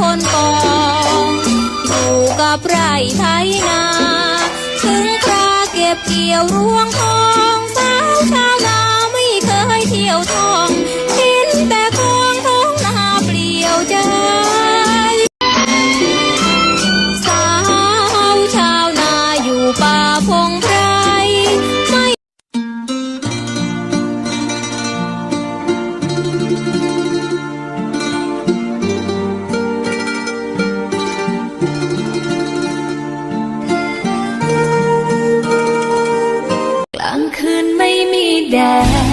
คนกองอยู่กับไร่ไถนา ถึงคราเก็บเกี่ยวรวงทองสาวชาวนาไม่เคยเที่ยวทอง ไ